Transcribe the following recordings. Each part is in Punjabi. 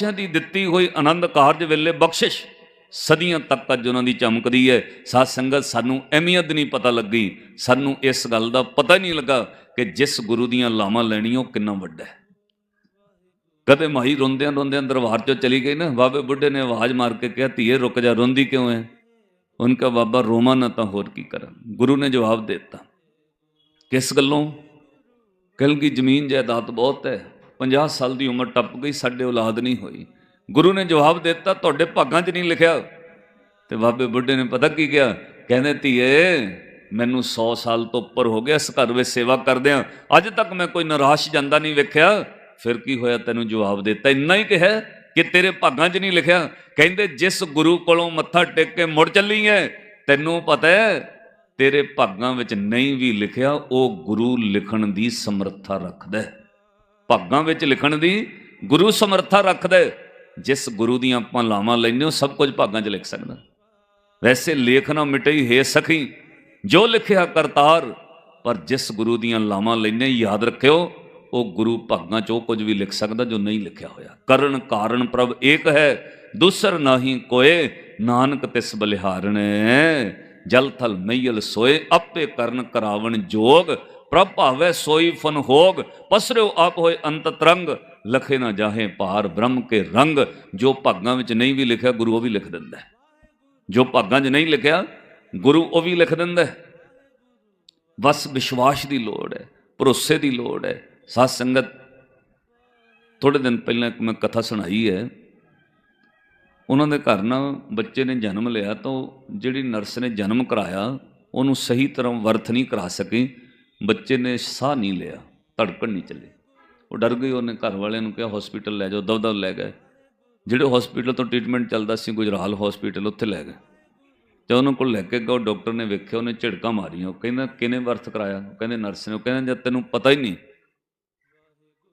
ਬੱਚਿਆਂ ਦੀ ਦਿੱਤੀ ਹੋਈ ਆਨੰਦ ਕਾਰਜ ਵੇਲੇ ਬਖਸ਼ਿਸ਼ ਸਦੀਆਂ ਤੱਕ ਅੱਜ ਉਹਨਾਂ ਦੀ ਚਮਕਦੀ ਹੈ। ਸਾਧ ਸੰਗਤ, ਸਾਨੂੰ ਅਹਿਮੀਅਤ ਨਹੀਂ ਪਤਾ ਲੱਗੀ। ਸਾਨੂੰ ਇਸ ਗੱਲ ਦਾ ਪਤਾ ਨਹੀਂ ਲੱਗਾ ਕਿ ਜਿਸ ਗੁਰੂ ਦੀਆਂ ਲਾਵਾਂ ਲੈਣੀਆਂ ਉਹ ਕਿੰਨਾ ਵੱਡਾ ਹੈ। ਕਦੇ ਮਾਈ ਰੋਂਦਿਆਂ ਰੋਂਦਿਆਂ ਦਰਬਾਰ ਚੋਂ ਚਲੀ ਗਈ ਨਾ, ਬਾਬੇ ਬੁੱਢੇ ਨੇ ਆਵਾਜ਼ ਮਾਰ ਕੇ ਕਿਹਾ, ਧੀਏ ਰੁਕ ਜਾ, ਰੋਂਦੀ ਕਿਉਂ ਹੈ? ਉਨਕਾ ਬਾਬਾ ਰੋਮਾ ਨਾ ਤਾਂ ਹੋਰ ਕੀ ਕਰਾਂ? ਗੁਰੂ ਨੇ ਜਵਾਬ ਦੇ ਦਿੱਤਾ, ਕਿਸ ਗੱਲੋਂ? ਕਲਗੀ ਜ਼ਮੀਨ ਜਾਇਦਾਦ ਬਹੁਤ ਹੈ। 50 ਸਾਲ ਦੀ ਉਮਰ ਟੱਪ ਗਈ, ਸਾਡੇ ਔਲਾਦ ਨਹੀਂ ਹੋਈ। ਗੁਰੂ ਨੇ ਜਵਾਬ ਦਿੱਤਾ, ਤੁਹਾਡੇ ਭਾਗਾਂ 'ਚ ਨਹੀਂ ਲਿਖਿਆ। ਤੇ ਬਾਬੇ ਬੁੱਢੇ ਨੇ ਪਤਾ ਕੀ ਕਿਹਾ? ਕਹਿੰਦੇ, ਧੀਏ, ਮੈਨੂੰ 100 ਸਾਲ ਤੋਂ ਉੱਪਰ ਹੋ ਗਿਆ, ਇਸ ਘਰ ਵਿੱਚ ਸੇਵਾ ਕਰਦਿਆਂ। ਅੱਜ ਤੱਕ ਮੈਂ ਕੋਈ ਨਿਰਾਸ਼ ਜਾਂਦਾ ਨਹੀਂ ਵੇਖਿਆ। ਫਿਰ ਕੀ ਹੋਇਆ? ਤੈਨੂੰ ਜਵਾਬ ਦਿੱਤਾ। ਇੰਨਾ ਹੀ ਕਿਹਾ ਕਿ ਤੇਰੇ ਭਾਗਾਂ 'ਚ ਨਹੀਂ ਲਿਖਿਆ। ਕਹਿੰਦੇ, ਜਿਸ ਗੁਰੂ ਕੋਲੋਂ ਮੱਥਾ ਟੇਕ ਕੇ ਮੁੜ ਚੱਲੀ ਹੈ ਤੈਨੂੰ ਪਤਾ ਹੈ, ਤੇਰੇ ਭਾਗਾਂ ਵਿੱਚ ਨਹੀਂ ਵੀ ਲਿਖਿਆ, ਉਹ ਗੁਰੂ ਲਿਖਣ ਦੀ ਸਮਰੱਥਾ ਰੱਖਦਾ ਹੈ। ਭਾਗਾਂ ਵਿੱਚ ਲਿਖਣ ਦੀ ਗੁਰੂ ਸਮਰੱਥਾ ਰੱਖਦਾ ਜਿਸ ਗੁਰੂ ਦੀਆਂ ਆਪਾਂ ਲਾਵਾਂ ਲੈਂਦੇ ਹੋ, ਸਭ ਕੁਝ ਭਾਗਾਂ 'ਚ ਲਿਖ ਸਕਦਾ। ਵੈਸੇ ਲੇਖ ਨਾ ਮਿਟਈ ਹੈ ਸਖੀ, ਜੋ ਲਿਖਿਆ ਕਰਤਾਰ, ਪਰ ਜਿਸ ਗੁਰੂ ਦੀਆਂ ਲਾਵਾਂ ਲੈਂਦੇ ਯਾਦ ਰੱਖਿਓ, ਉਹ ਗੁਰੂ ਭਾਗਾਂ 'ਚ ਉਹ ਕੁਝ ਵੀ ਲਿਖ ਸਕਦਾ ਜੋ ਨਹੀਂ ਲਿਖਿਆ ਹੋਇਆ। ਕਰਨ ਕਾਰਨ ਪ੍ਰਭ ਏਕ ਹੈ, ਦੂਸਰ ਨਾਹੀ ਕੋਏ, ਨਾਨਕ ਤਿਸ ਬਲਿਹਾਰਣੇ, ਜਲ ਥਲ ਮਈਲ ਸੋਏ, ਆਪੇ ਕਰਨ ਕਰਾਵਣ ਜੋਗ ਪ੍ਰਭ ਭਾਵੇ ਸੋਈ ਫਨ ਹੋਗ, ਪਸਰਿਓ ਆਪ ਹੋਏ ਅੰਤ ਤਰੰਗ, ਲਖੇ ਨਾ ਜਾਹੇ ਭਾਰ ਬ੍ਰਹਮ ਕੇ ਰੰਗ। ਜੋ ਭਾਗਾਂ ਵਿੱਚ ਨਹੀਂ ਵੀ ਲਿਖਿਆ, ਗੁਰੂ ਉਹ ਵੀ ਲਿਖ ਦਿੰਦਾ ਜੋ ਭਾਗਾਂ 'ਚ ਨਹੀਂ ਲਿਖਿਆ, ਗੁਰੂ ਉਹ ਵੀ ਲਿਖ ਦਿੰਦਾ ਬਸ ਵਿਸ਼ਵਾਸ ਦੀ ਲੋੜ ਹੈ, ਭਰੋਸੇ ਦੀ ਲੋੜ ਹੈ। ਸਾਧ ਸੰਗਤ ਥੋੜੇ ਦਿਨ ਪਹਿਲਾਂ ਇੱਕ ਮੈਂ ਕਥਾ ਸੁਣਾਈ ਹੈ। ਉਹਨਾਂ ਦੇ ਘਰ ਨਾ ਬੱਚੇ ਨੇ ਜਨਮ ਲਿਆ ਤਾਂ ਉਹ ਜਿਹੜੀ ਨਰਸ ਨੇ ਜਨਮ ਕਰਾਇਆ, ਉਹਨੂੰ ਸਹੀ ਤਰ੍ਹਾਂ ਵਰਤ ਨਹੀਂ ਕਰਾ ਸਕੀ। ਬੱਚੇ ਨੇ ਸਾਹ ਨਹੀਂ ਲਿਆ, ਧੜਕਣ ਨਹੀਂ ਚੱਲੀ। ਉਹ ਡਰ ਗਈ ਉਹਨੇ ਘਰ ਵਾਲਿਆਂ ਨੂੰ ਕਿਹਾ ਹਸਪੀਟਲ ਲੈ ਜਾਓ, ਦਵਦਵ ਲੈ ਗਏ। ਜਿਹੜੇ ਹਸਪੀਟਲ ਤੋਂ ਟ੍ਰੀਟਮੈਂਟ ਚੱਲਦਾ ਸੀ, ਗੁਜਰਾਲ ਹਸਪੀਟਲ ਉੱਥੇ ਲੈ ਗਏ। ਤੇ ਉਹਨਾਂ ਕੋਲ ਲੈ ਕੇ ਗਏ ਡਾਕਟਰ ਨੇ ਵੇਖਿਆ, ਉਹਨੇ ਝਿੜਕਾਂ ਮਾਰੀਆਂ। ਉਹ ਕਹਿੰਦਾ ਕਿਨੇ ਵਰਤ ਕਰਾਇਆ? ਉਹ ਕਹਿੰਦੇ ਨਰਸ ਨੇ। ਉਹ ਕਹਿੰਦਾ, ਜਦ ਤੈਨੂੰ ਪਤਾ ਹੀ ਨਹੀਂ।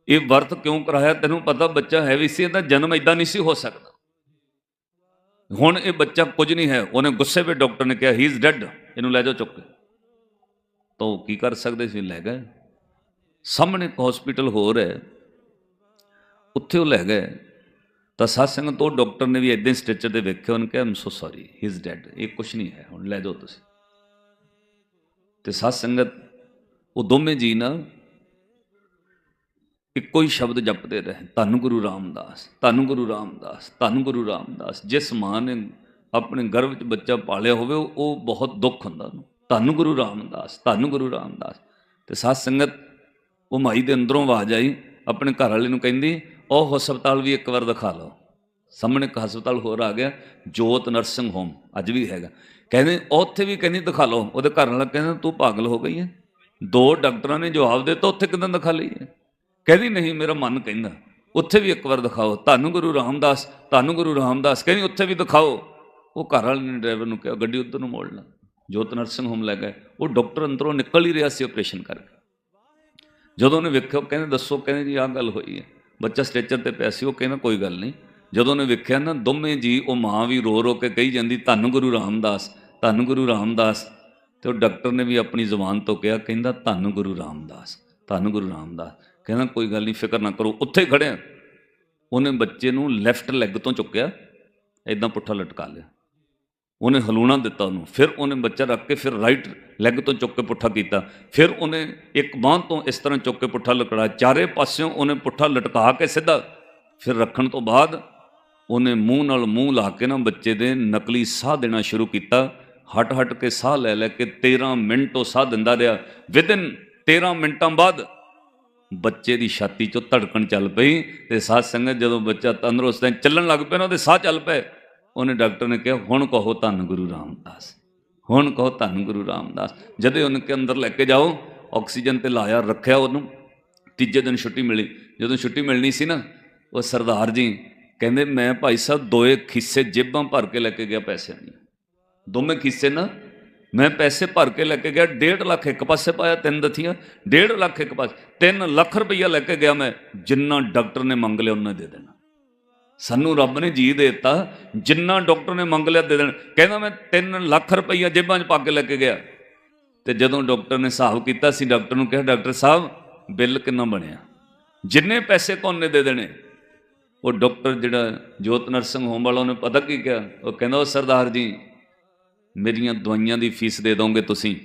ਇਹ ਵਰਤ ਕਿਉਂ ਕਰਾਇਆ? ਤੈਨੂੰ ਪਤਾ ਬੱਚਾ ਹੈ ਵੀ ਸੀ, ਇਹਦਾ ਜਨਮ ਇਦਾਂ ਨਹੀਂ ਸੀ ਹੋ ਸਕਦਾ। ਹੁਣ ਇਹ ਬੱਚਾ ਕੁਝ ਨਹੀਂ ਹੈ। ਉਹਨੇ ਗੁੱਸੇ ਵਿੱਚ ਡਾਕਟਰ ਨੇ ਕਿਹਾ ਹੀ ਇਜ਼ ਡੈਡ ਇਹਨੂੰ ਲੈ ਜਾਓ ਚੁੱਕ ਕੇ। ਤਾਂ ਉਹ ਕੀ ਕਰ ਸਕਦੇ ਸੀ? ਲੈ ਗਏ। ਸਾਹਮਣੇ ਇੱਕ ਹਸਪੀਟਲ ਹੋਰ ਹੈ। ਉੱਥੇ ਉਹ ਲੈ ਗਏ। ਤਾਂ ਸਾਧ ਸੰਗਤ ਤੋਂ ਡਾਕਟਰ ਨੇ ਵੀ ਇਦਾਂ ਸਟ੍ਰੈਚਰ ਤੇ ਵੇਖਿਆ। ਉਹਨੇ ਕਿਹਾ I'm so sorry he is dead ਇਹ ਕੁਝ ਨਹੀਂ ਹੈ। ਹੁਣ ਲੈ ਜਾਓ ਤੁਸੀਂ। ਤੇ ਸਾਧ ਸੰਗਤ, ਉਹ ਦੋਵੇਂ ਜੀ ਨਾ ਇੱਕੋ ਹੀ ਸ਼ਬਦ ਜਪਦੇ ਰਹੇ। ਧੰਨ ਗੁਰੂ ਰਾਮਦਾਸ, ਧੰਨ ਗੁਰੂ ਰਾਮਦਾਸ, ਧੰਨ ਗੁਰੂ ਰਾਮਦਾਸ। ਜਿਸ ਮਾਂ ਨੇ ਆਪਣੇ ਗਰਭ ਵਿੱਚ ਬੱਚਾ ਪਾਲਿਆ ਹੋਵੇ ਉਹ- ਉਹ ਬਹੁਤ ਦੁੱਖ ਹੁੰਦਾ ਉਹਨੂੰ। ਧੰਨ ਗੁਰੂ ਰਾਮਦਾਸ, ਧੰਨ ਗੁਰੂ ਰਾਮਦਾਸ। ਤੇ ਸਾਧ ਸੰਗਤ, ਉਹ ਮਾਈ ਦੇ ਅੰਦਰੋਂ ਆਵਾਜ਼ ਆਈ, ਆਪਣੇ ਘਰ ਵਾਲੇ ਨੂੰ ਕਹਿੰਦੀ, ਉਹ ਹਸਪਤਾਲ ਵੀ ਇੱਕ ਵਾਰ ਦਿਖਾ ਲਓ। ਸਾਹਮਣੇ ਇੱਕ ਹਸਪਤਾਲ ਹੋਰ ਆ ਗਿਆ, ਜੋਤ ਨਰਸਿੰਗ ਹੋਮ, ਅੱਜ ਵੀ ਹੈਗਾ। ਕਹਿੰਦੇ, ਉੱਥੇ ਵੀ ਕਹਿੰਦੀ ਦਿਖਾ ਲਓ। ਉਹਦੇ ਘਰ ਵਾਲਾ ਕਹਿੰਦਾ, ਤੂੰ ਪਾਗਲ ਹੋ ਗਈ ਹੈ। ਦੋ ਡਾਕਟਰਾਂ ਨੇ ਜਵਾਬ ਦਿੱਤਾ, ਉੱਥੇ ਕਿਦਾਂ ਦਿਖਾ ਲਈ ਹੈ? ਕਹਿੰਦੀ, ਨਹੀਂ, ਮੇਰਾ ਮਨ ਕਹਿੰਦਾ, ਉੱਥੇ ਵੀ ਇੱਕ ਵਾਰ ਦਿਖਾਓ। ਧੰਨ ਗੁਰੂ ਰਾਮਦਾਸ, ਧੰਨ ਗੁਰੂ ਰਾਮਦਾਸ। ਕਹਿੰਦੀ, ਉੱਥੇ ਵੀ ਦਿਖਾਓ। ਉਹ ਘਰ ਵਾਲੇ ਨੇ ਡਰਾਈਵਰ ਨੂੰ ਕਿਹਾ, ਗੱਡੀ ਉੱਧਰ ਨੂੰ ਮੋੜ ਲੈ। ਜੋਤ ਨਰਸਿੰਗ ਹੋਮ ਲੈ ਗਏ। ਉਹ ਡਾਕਟਰ ਅੰਦਰੋਂ ਨਿਕਲ ਹੀ ਰਿਹਾ ਸੀ ਆਪਰੇਸ਼ਨ ਕਰਕੇ। ਜਦੋਂ ਉਹਨੇ ਵੇਖਿਆ ਕਹਿੰਦੇ, ਦੱਸੋ, ਕਹਿੰਦੇ ਜੀ, ਆਹ ਗੱਲ ਹੋਈ ਹੈ। ਬੱਚਾ ਸਟ੍ਰੈਚਰ ਤੇ ਪਿਆ ਸੀ, ਉਹ ਕਹਿੰਦਾ, ਕੋਈ ਗੱਲ ਨਹੀਂ। ਜਦੋਂ ਉਹਨੇ ਵੇਖਿਆ ਨਾ, ਦੋਵੇਂ ਜੀ, ਉਹ ਮਾਂ ਵੀ ਰੋ ਰੋ ਕੇ ਕਹੀ ਜਾਂਦੀ, ਧੰਨ ਗੁਰੂ ਰਾਮਦਾਸ, ਧੰਨ ਗੁਰੂ ਰਾਮਦਾਸ। ਤੇ ਉਹ ਡਾਕਟਰ ਨੇ ਵੀ ਆਪਣੀ ਜ਼ੁਬਾਨ ਤੋਂ ਕਿਹਾ, ਕਹਿੰਦਾ, ਧੰਨ ਗੁਰੂ ਰਾਮਦਾਸ, ਧੰਨ ਗੁਰੂ ਰਾਮਦਾਸ। ਕਹਿੰਦਾ, ਕੋਈ ਗੱਲ ਨਹੀਂ, ਫਿਕਰ ਨਾ ਕਰੋ, ਉੱਥੇ ਹੀ ਖੜਿਆ ਉਹਨੇ ਬੱਚੇ ਨੂੰ ਲੈਫਟ ਲੈਗ ਤੋਂ ਚੁੱਕਿਆ ਇਦਾਂ ਪੁੱਠਾ ਲਟਕਾ ਲਿਆ। ਉਹਨੇ ਹਲੂਣਾ ਦਿੱਤਾ ਉਹਨੂੰ, ਫਿਰ ਉਹਨੇ ਬੱਚਾ ਰੱਖ ਕੇ ਫਿਰ ਰਾਈਟ ਲੈਗ ਤੋਂ ਚੁੱਕ ਕੇ ਪੁੱਠਾ ਕੀਤਾ। ਫਿਰ ਉਹਨੇ ਇੱਕ ਬਾਂਹ ਤੋਂ ਇਸ ਤਰ੍ਹਾਂ ਚੁੱਕ ਕੇ ਪੁੱਠਾ ਲਟਕਾ ਚਾਰੇ ਪਾਸਿਓਂ ਉਹਨੇ ਪੁੱਠਾ ਲਟਕਾ ਕੇ ਸਿੱਧਾ। ਫਿਰ ਰੱਖਣ ਤੋਂ ਬਾਅਦ ਉਹਨੇ ਮੂੰਹ ਨਾਲ ਮੂੰਹ ਲਾ ਕੇ ਨਾ ਬੱਚੇ ਦੇ ਨਕਲੀ ਸਾਹ ਦੇਣਾ ਸ਼ੁਰੂ ਕੀਤਾ। ਹਟ ਹਟ ਕੇ ਸਾਹ ਲੈ ਲੈ ਕੇ 13 ਮਿੰਟ ਉਹ ਸਾਹ ਦਿੰਦਾ ਰਿਹਾ। ਵਿਦਿਨ 13 ਮਿੰਟਾਂ ਬਾਅਦ ਬੱਚੇ ਦੀ ਛਾਤੀ ਚੋਂ ਧੜਕਣ ਚੱਲ ਪਈ ਤੇ ਸਾਧ ਸੰਗਤ ਜਦੋਂ ਬੱਚਾ ਤੰਦਰੁਸਤ ਹੈ, ਚੱਲਣ ਲੱਗ ਪਿਆ ਨਾ ਉਹਦੇ ਸਾਹ ਚੱਲ ਪਏ। ਉਹਨੇ ਡਾਕਟਰ ਨੇ ਕਿਹਾ, ਹੁਣ ਕਹੋ ਧੰਨ ਗੁਰੂ ਰਾਮਦਾਸ, ਹੁਣ ਕਹੋ ਧੰਨ ਗੁਰੂ ਰਾਮਦਾਸ। ਜਦੋਂ ਉਹਨੇ ਕੇ ਅੰਦਰ ਲੈ ਕੇ ਜਾਓ, ਆਕਸੀਜਨ ਤੇ ਲਾਇਆ, ਰੱਖਿਆ ਉਹਨੂੰ, ਤੀਜੇ ਦਿਨ ਛੁੱਟੀ ਮਿਲੀ। ਜਦੋਂ ਛੁੱਟੀ ਮਿਲਣੀ ਸੀ ਨਾ, ਉਹ ਸਰਦਾਰ ਜੀ ਕਹਿੰਦੇ, ਮੈਂ ਭਾਈ ਸਾਹਿਬ ਦੋਏ ਖਿੱਸੇ ਜੇਬਾਂ ਭਰ ਕੇ ਲੈ ਕੇ ਗਿਆ ਪੈਸਿਆਂ ਦੀਆਂ ਦੋਵੇਂ ਖਿੱਸੇ ਨਾ, ਮੈਂ ਪੈਸੇ ਭਰ ਕੇ ਲੈ ਕੇ ਗਿਆ 1.5 ਲੱਖ ਇੱਕ ਪਾਸੇ ਪਾਇਆ, ਤਿੰਨ ਦਥੀਆਂ 1.5 ਲੱਖ ਇੱਕ ਪਾਸੇ 3 ਲੱਖ ਰੁਪਈਆ ਲੈ ਕੇ ਗਿਆ ਮੈਂ, ਜਿੰਨਾ ਡਾਕਟਰ ਨੇ ਮੰਗ ਲਿਆ ਉਹਨੇ ਦੇ ਦੇਣਾ। ਸਾਨੂੰ ਰੱਬ ਨੇ ਜੀ ਦੇ ਦਿੱਤਾ, ਜਿੰਨਾ ਡਾਕਟਰ ਨੇ ਮੰਗ ਲਿਆ ਦੇ ਦੇਣ। ਕਹਿੰਦਾ ਮੈਂ 3 ਲੱਖ ਰੁਪਈਆ ਜੇਬਾਂ 'ਚ ਪਾ ਕੇ ਲੈ ਕੇ ਗਿਆ। ਤੇ ਜਦੋਂ ਡਾਕਟਰ ਨੇ ਹਿਸਾਬ ਕੀਤਾ ਸੀ, ਡਾਕਟਰ ਨੂੰ ਕਿਹਾ, ਡਾਕਟਰ ਸਾਹਿਬ, ਬਿੱਲ ਕਿੰਨਾ ਬਣਿਆ? ਜਿੰਨੇ ਪੈਸੇ ਕੋਨੇ ਦੇ ਦੇਣੇ। ਉਹ ਡਾਕਟਰ ਜਿਹੜਾ ਜੋਤ ਨਰਸਿੰਗ ਹੋਮ ਵਾਲਾ, ਉਹਨੇ ਪਤਾ ਕੀ ਕਿਹਾ? ਉਹ ਕਹਿੰਦਾ, ਉਹ ਸਰਦਾਰ ਜੀ, ਮੇਰੀਆਂ ਦਵਾਈਆਂ ਦੀ ਫੀਸ ਦੇ ਦੋਗੇ ਤੁਸੀਂ?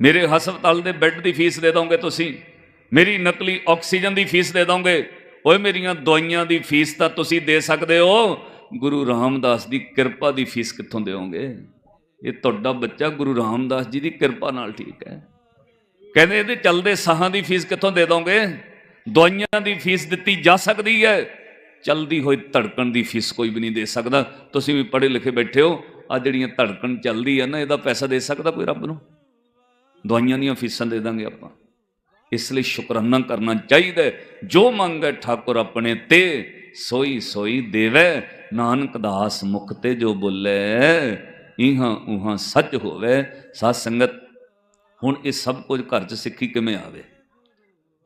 ਮੇਰੇ ਹਸਪਤਾਲ ਦੇ ਬੈੱਡ ਦੀ ਫੀਸ ਦੇ ਦੋਗੇ ਤੁਸੀਂ? ਮੇਰੀ ਨਕਲੀ ਆਕਸੀਜਨ ਦੀ ਫੀਸ ਦੇ ਦੋਗੇ? ਓਏ ਮੇਰੀਆਂ ਦਵਾਈਆਂ ਦੀ ਫੀਸ ਤਾਂ ਤੁਸੀਂ ਦੇ ਸਕਦੇ ਹੋ। ਗੁਰੂ ਰਾਮਦਾਸ ਦੀ ਕਿਰਪਾ ਦੀ ਫੀਸ ਕਿੱਥੋਂ ਦੇਵੋਗੇ ਇਹ ਤੁਹਾਡਾ ਬੱਚਾ ਗੁਰੂ ਰਾਮਦਾਸ ਜੀ ਦੀ ਕਿਰਪਾ ਨਾਲ ਠੀਕ ਹੈ। ਕਹਿੰਦੇ ਇਹਦੇ ਚੱਲਦੇ ਸਾਹਾਂ ਦੀ ਫੀਸ ਕਿੱਥੋਂ ਦੇ ਦੋਗੇ? ਦਵਾਈਆਂ ਦੀ ਫੀਸ ਦਿੱਤੀ ਜਾ ਸਕਦੀ ਹੈ। ਚਲਦੀ ਹੋਈ ਧੜਕਣ ਦੀ ਫੀਸ ਕੋਈ ਵੀ ਨਹੀਂ ਦੇ ਸਕਦਾ। ਤੁਸੀਂ ਵੀ ਪੜ੍ਹੇ ਲਿਖੇ ਬੈਠੇ ਹੋ। ਆ ਜਿਹੜੀਆਂ ਧੜਕਣ ਚੱਲਦੀ ਹੈ ਨਾ, ਇਹਦਾ ਪੈਸਾ ਦੇ ਸਕਦਾ ਕੋਈ ਰੱਬ ਨੂੰ? ਦਵਾਈਆਂ ਦੀਆਂ ਫੀਸਾਂ ਦੇ ਦਾਂਗੇ ਆਪਾਂ। ਇਸ ਲਈ ਸ਼ੁਕਰਾਨਾ ਕਰਨਾ ਚਾਹੀਦਾ ਹੈ। ਜੋ ਮੰਗੇ ਠਾਕੁਰ ਆਪਣੇ ਤੇ, ਸੋਈ ਸੋਈ ਦੇਵੇ। ਨਾਨਕ ਦਾਸ ਮੁਖ ਤੇ ਜੋ ਬੋਲੇ, ਇਹਾਂ ਉਹਾਂ ਸੱਚ ਹੋਵੇ। ਸਾਧ ਸੰਗਤ, ਹੁਣ ਇਹ ਸਭ ਕੁਝ ਘਰ 'ਚ ਸਿੱਖੀ ਕਿਵੇਂ ਆਵੇ?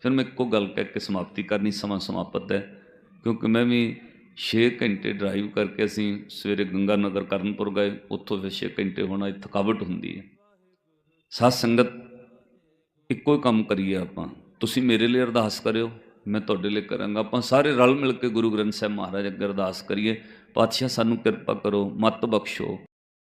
ਫਿਰ ਮੈਂ ਇੱਕੋ ਗੱਲ ਕਹਿ ਕੇ ਸਮਾਪਤੀ ਕਰਨੀ, ਸਮਾਂ ਸਮਾਪਤ ਹੈ। ਕਿਉਂਕਿ ਮੈਂ ਵੀ 6 ਘੰਟੇ ਡਰਾਈਵ ਕਰਕੇ ਅਸੀਂ ਸਵੇਰੇ ਗੰਗਾ ਨਗਰ ਕਰਨਪੁਰ ਗਏ। ਉੱਥੋਂ ਫਿਰ 6 ਘੰਟੇ ਹੋਣਾ ਥਕਾਵਟ ਹੁੰਦੀ ਹੈ। ਸਾਧ ਸੰਗਤ ਇੱਕੋ ਹੀ ਕੰਮ ਕਰੀਏ ਆਪਾਂ। ਤੁਸੀਂ ਮੇਰੇ ਲਈ ਅਰਦਾਸ ਕਰਿਓ, ਮੈਂ ਤੁਹਾਡੇ ਲਈ ਕਰਾਂਗਾ। ਆਪਾਂ ਸਾਰੇ ਰਲ ਮਿਲ ਕੇ ਗੁਰੂ ਗ੍ਰੰਥ ਸਾਹਿਬ ਮਹਾਰਾਜ ਅੱਗੇ ਅਰਦਾਸ ਕਰੀਏ। ਪਾਤਸ਼ਾਹ, ਸਾਨੂੰ ਕਿਰਪਾ ਕਰੋ, ਮਤ ਬਖਸ਼ੋ।